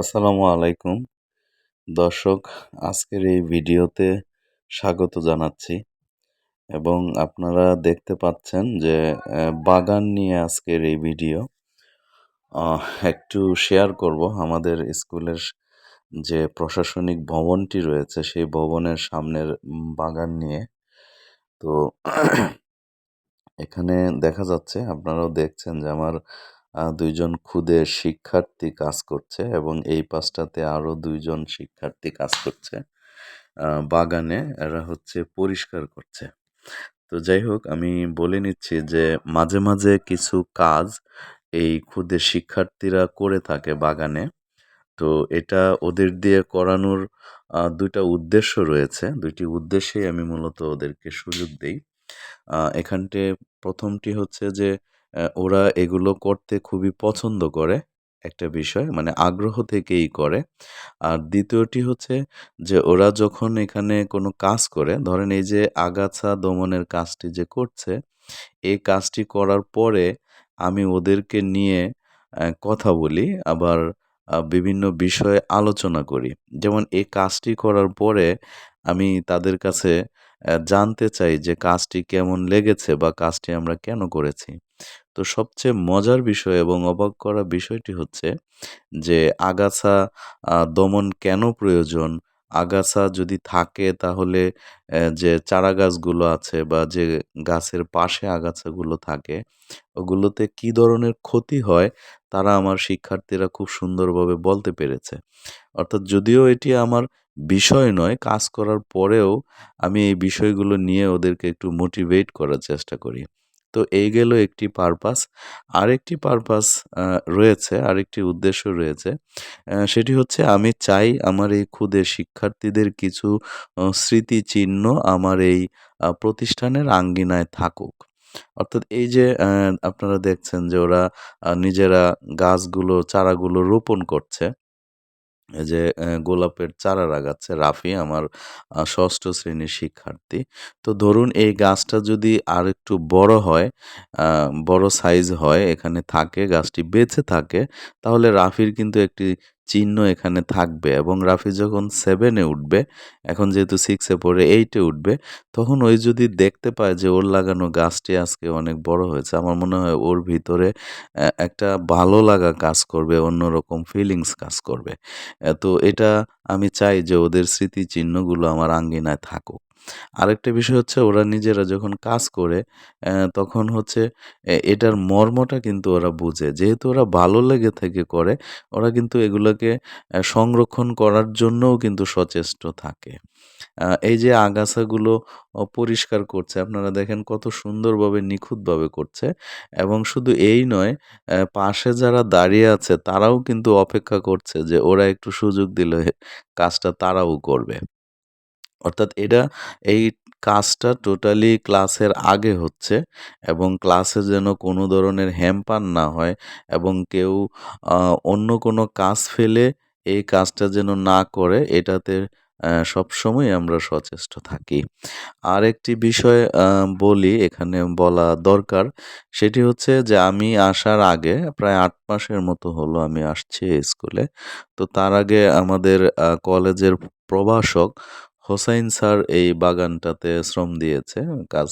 আসসালামু আলাইকুম। দর্শক, আজকের এই ভিডিওতে স্বাগত জানাচ্ছি এবং আপনারা দেখতে পাচ্ছেন যে বাগান নিয়ে আজকের এই ভিডিও। একটু শেয়ার করব। আমাদের স্কুলের যে প্রশাসনিক ভবনটি রয়েছে, সেই ভবনের সামনের বাগান নিয়ে। তো, এখানে দেখা যাচ্ছে, আপনারাও দেখছেন যে আমার দুইজন ক্ষুদে শিক্ষার্থী কাজ করছে এবং এই পাশটাতে আরও দুইজন শিক্ষার্থী কাজ করছে। বাগানে এরা হচ্ছে পরিষ্কার করছে। তো যাই হোক, আমি বলে নিচ্ছি যে মাঝে মাঝে কিছু কাজ এই ক্ষুদে শিক্ষার্থীরা করে থাকে বাগানে। তো এটা ওদের দিয়ে করানোর দুইটা উদ্দেশ্য রয়েছে। দুইটি উদ্দেশ্যেই আমি মূলত ওদেরকে সুযোগ দেই। এখানটে প্রথমটি হচ্ছে যে ওরা এগুলো করতে খুবই পছন্দ করে একটা বিষয় মানে আগ্রহ থেকেই করে। আর দ্বিতীয়টি হচ্ছে যে, ওরা যখন এখানে কোনো কাজ করে, ধরেন এই যে আগাছা দমনের কাজটি যে করছে, এই কাজটি করার পরে আমি ওদেরকে নিয়ে কথা বলি, আবার বিভিন্ন বিষয়ে আলোচনা করি। যেমন এই কাজটি করার পরে আমি তাদের কাছে জানতে চাই যে কাজটি কেমন লেগেছে বা কাজটি আমরা কেন করেছি। তো সবচেয়ে মজার বিষয় এবং অবাক করা বিষয়টি হচ্ছে যে আগাছা দমন কেন প্রয়োজন? আগাছা যদি থাকে তাহলে যে চারা গাছগুলো আছে বা যে গাছের পাশে আগাছাগুলো থাকে, ওগুলোতে কি ধরনের ক্ষতি হয়? তারা আমার শিক্ষার্থীরা খুব সুন্দরভাবে বলতে পেরেছে। অর্থাৎ যদিও এটি আমার বিষয় নয়, কাজ করার পরেও আমি এই বিষয়গুলো নিয়ে ওদেরকে একটু মোটিভেট করার চেষ্টা করি। তো এই গেল একটি পারপাস আরেকটি পারপাস রয়েছে, আরেকটি উদ্দেশ্য রয়েছে। সেটি হচ্ছে আমি চাই আমার এই ক্ষুদে শিক্ষার্থীদের কিছু স্মৃতিচিহ্ন আমার এই প্রতিষ্ঠানের আঙ্গিনায় থাকুক। অর্থাৎ এই যে আপনারা দেখছেন যে ওরা নিজেরা গাছগুলো, চারাগুলো রোপণ করছে। যে গোলাপের চারা লাগাচ্ছে রাফি আমার ষষ্ঠ শ্রেণির শিক্ষার্থী। তো ধরুন এই গাছটা যদি আর একটু বড় হয় বড় সাইজ হয়, এখানে থাকে, গাছটি বেঁচে থাকে, তাহলে রাফির কিন্তু একটি চিহ্ন এখানে থাকবে এবং রাফি যখন সেভেনে উঠবে, এখন যেহেতু সিক্সে পড়ে এইটে উঠবে, তখন ওই যদি দেখতে পায় যে ওর লাগানো গাছটি আজকে অনেক বড় হয়েছে, আমার মনে হয় ওর ভিতরে একটা ভালো লাগা কাজ করবে, অন্যরকম ফিলিংস কাজ করবে। তো এটা আমি চাই যে ওদের স্মৃতিচিহ্নগুলো আমার আঙ্গিনায় থাকুক। আরেকটা বিষয় হচ্ছে ওরা নিজেরা যখন কাজ করে তখন হচ্ছে এটার মর্মটা কিন্তু ওরা বুঝে। যেহেতু ওরা ভালো লেগে থেকে করে, ওরা কিন্তু এগুলোকে সংরক্ষণ করার জন্যও কিন্তু সচেষ্ট থাকে। এই যে আগাছাগুলো পরিষ্কার করছে, আপনারা দেখেন কত সুন্দরভাবে নিখুঁতভাবে করছে। এবং শুধু এই নয় পাশে যারা দাঁড়িয়ে আছে, তারাও কিন্তু অপেক্ষা করছে যে ওরা একটু সুযোগ দিলে কাজটা তারাও করবে। অর্থাৎ এটা এই কাজটা টোটালি ক্লাসের আগে হচ্ছে এবং ক্লাসে যেন কোনো ধরনের হ্যাম্পার না হয় এবং কেউ অন্য কোনো কাজ ফেলে এই কাজটা যেন না করে, এটাতে সবসময় আমরা সচেষ্ট থাকি। আরেকটি বিষয় বলি, এখানে বলা দরকার, সেটি হচ্ছে যে আমি আসার আগে, প্রায় আট মাসের মতো হলো আমি আসছি স্কুলে তো তার আগে আমাদের কলেজের প্রভাষক হোসাইন স্যার এই বাগানটাতে শ্রম দিয়েছে, কাজ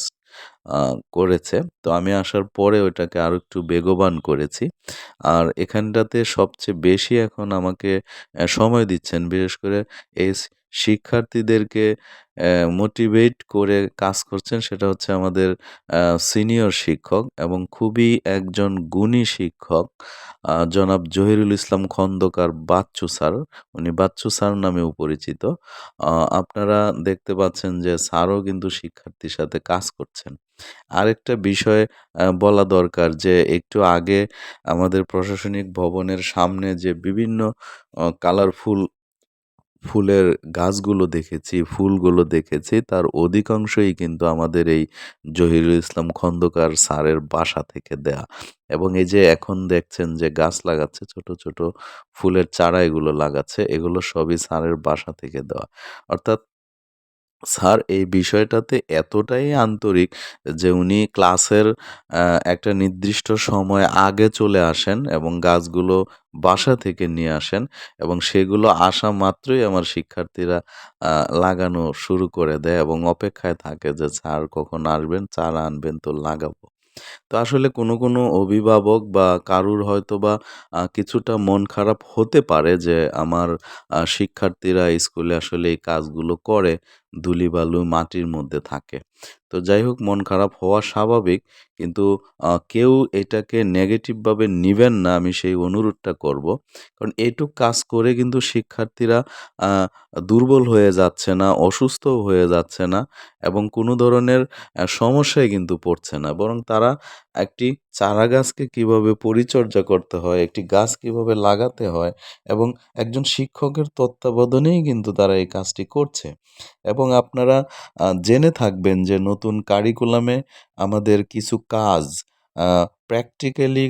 করেছে। তো আমি আসার পরে ওইটাকে আরও একটু বেগবান করেছি। আর এখানটাতে সবচেয়ে বেশি এখন আমাকে সময় দিচ্ছেন, বিশেষ করে এই শিক্ষার্থীদেরকে মোটিভেট করে কাজ করছেন সেটা হচ্ছে আমাদের সিনিয়র শিক্ষক এবং খুবই একজন গুণী শিক্ষক জনাব জহিরুল ইসলাম খন্দকার বাচ্চু স্যার। উনি বাচ্চু স্যার নামেও পরিচিত। আপনারা দেখতে পাচ্ছেন যে স্যারও কিন্তু শিক্ষার্থীর সাথে কাজ করছেন। আরেকটা বিষয় বলা দরকার যে একটু আগে আমাদের প্রশাসনিক ভবনের সামনে যে বিভিন্ন কালারফুল ফুলের গাছগুলো দেখেছি, ফুলগুলো দেখেছি তার অধিকাংশই কিন্তু আমাদের এই জহিরুল ইসলাম খন্দকার স্যারের বাসা থেকে দেয়া। এবং এই যে এখন দেখছেন যে গাছ লাগাচ্ছে ছোট, ছোট ফুলের চারা এগুলো লাগাচ্ছে, এগুলো সবই স্যারের বাসা থেকে দেওয়া। অর্থাৎ স্যার এই বিষয়টাতে এতটাই আন্তরিক যে উনি ক্লাসের একটা নির্দিষ্ট সময় আগে চলে আসেন এবং গাছগুলো বাসা থেকে নিয়ে আসেন এবং সেগুলো আসা মাত্রই আমার শিক্ষার্থীরা লাগানো শুরু করে দেয় এবং অপেক্ষায় থাকে যে স্যার কখন আসবেন, চারা আনবেন তো লাগাবো। তো আসলে কোনো, কোনো অভিভাবক বা কারুর হয়তো বা কিছুটা মন খারাপ হতে পারে যে আমার শিক্ষার্থীরা স্কুলে আসলে এই কাজগুলো করে, ধুলি-বালু মাটির মধ্যে থাকে। তো যাই হোক মন খারাপ হওয়া স্বাভাবিক। কিন্তু কেউ এটাকে নেগেটিভ ভাবে নিবেন না আমি সেই অনুরোধটা করব। কারণ এইটুক কাজ করে কিন্তু শিক্ষার্থীরা দুর্বল হয়ে যাচ্ছে না, অসুস্থও হয়ে যাচ্ছে না এবং কোনো ধরনের সমস্যায় কিন্তু পড়ছে না। বরং তারা একটি চারাগাছকে কীভাবে পরিচর্যা করতে হয়, একটি গাছ কীভাবে লাগাতে হয় এবং একজন শিক্ষকের তত্ত্বাবধানেই কিন্তু তারা এই কাজটি করছে। এবং আপনারা জেনে থাকবেন যে নতুন কারিকুলামে আমাদের কিছু কাজ প্র্যাকটিক্যালি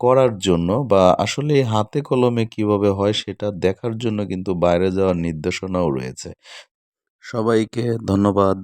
করার জন্য বা আসলে হাতে কলমে কীভাবে হয় সেটা দেখার জন্য কিন্তু বাইরে যাওয়ার নির্দেশনাও রয়েছে। সবাইকে ধন্যবাদ।